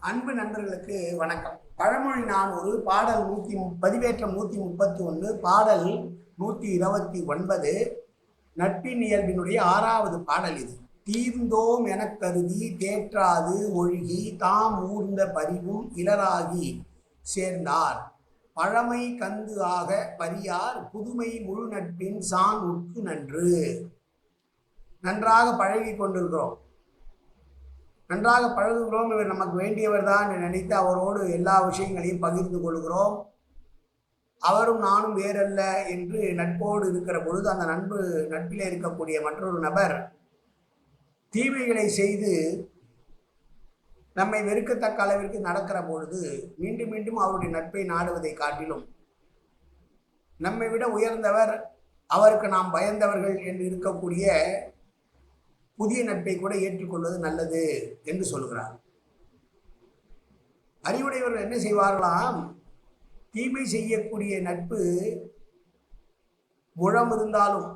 அன்பு நண்பர்களுக்கு வணக்கம். பழமொழி நானூறு பாடல் நூற்றி பதிவேற்றம் நூற்றி முப்பத்தி ஒன்று பாடல் நூற்றி இருபத்தி ஒன்பது நட்பின் இயல்பினுடைய ஆறாவது பாடல் இது. தீர்ந்தோம் எனக் கருதி தேற்றாது ஒழுகி தாம் ஊர்ந்த பரிவும் இளராகி சேர்ந்தார். பழமை கந்து ஆக பரியார் புதுமை முழு நட்பின் சான் உட்கு நன்று. நன்றாக பழகி கொண்டிருக்கிறோம். நன்றாக பழகுகிறோம். இவர் நமக்கு வேண்டியவர் தான் நினைத்து அவரோடு எல்லா விஷயங்களையும் பகிர்ந்து கொள்கிறோம். அவரும் நானும் வேறல்ல என்று நட்போடு இருக்கிற பொழுது அந்த நண்பு நட்பிலே இருக்கக்கூடிய மற்றொரு நபர் தீமைகளை செய்து நம்மை வெறுக்கத்தக்க அளவிற்கு நடக்கிற பொழுது மீண்டும் மீண்டும் அவருடைய நட்பை நாடுவதை காட்டிலும் நம்மை விட உயர்ந்தவர் அவருக்கு நாம் பயந்தவர்கள் என்று இருக்கக்கூடிய புதிய நட்பை கூட ஏற்றுக்கொள்வது நல்லது என்று சொல்கிறார். அறிவுடையவர்கள் என்ன செய்வார்களாம்? தீமை செய்யக்கூடிய நட்பு முழம் இருந்தாலும்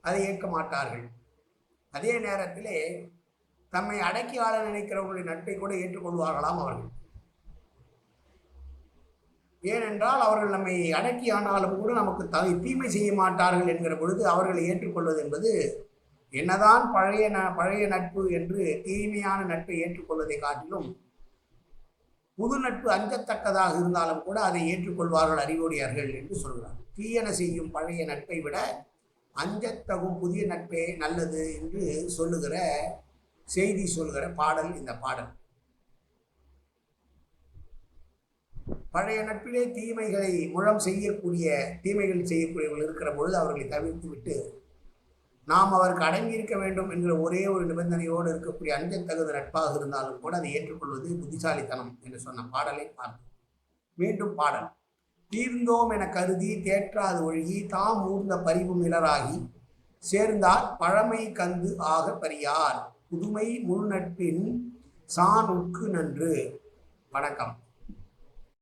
அதை ஏற்க மாட்டார்கள். அதே நேரத்திலே தம்மை அடக்கி ஆள நினைக்கிறவர்களுடைய நட்பை கூட ஏற்றுக்கொள்வார்களாம் அவர்கள். ஏனென்றால் அவர்கள் நம்மை அடக்கி ஆனாலும் கூட நமக்கு தீமை செய்ய மாட்டார்கள் என்கிற பொழுது அவர்களை ஏற்றுக்கொள்வது என்பது என்னதான் பழைய ந பழைய நட்பு என்று தீமையான நட்பை ஏற்றுக்கொள்வதை காட்டிலும் புது நட்பு அஞ்சத்தக்கதாக இருந்தாலும் கூட அதை ஏற்றுக்கொள்வார்கள் அறிவோடியார்கள் என்று சொல்கிறார். தீயன செய்யும் பழைய நட்பை விட அஞ்சத்தகும் புதிய நட்பே நல்லது என்று சொல்லுகிற செய்தி சொல்கிற பாடல் இந்த பாடல். பழைய நட்பிலே தீமைகளை முழம் செய்யக்கூடிய தீமைகள் செய்யக்கூடியவர்கள் இருக்கிற பொழுது அவர்களை தவிர்த்து விட்டு நாம் அவருக்கு அடங்கி இருக்க வேண்டும் என்கிற ஒரே ஒரு நிபந்தனையோடு இருக்கக்கூடிய அஞ்சத்தகுந்த நட்பாக இருந்தாலும் கூட அதை ஏற்றுக்கொள்வது புத்திசாலித்தனம் என்று சொன்ன பாடலை பார்த்தோம். மீண்டும் பாடல். தீர்ந்தோம் என கருதி தேற்றாது ஒழுகி தாம் ஊர்ந்த பரிவு மிளராகி சேர்ந்தார் பழமை கந்து ஆக பரியார் புதுமை முழு நட்பின் சான் உட்கு நன்று. வணக்கம்.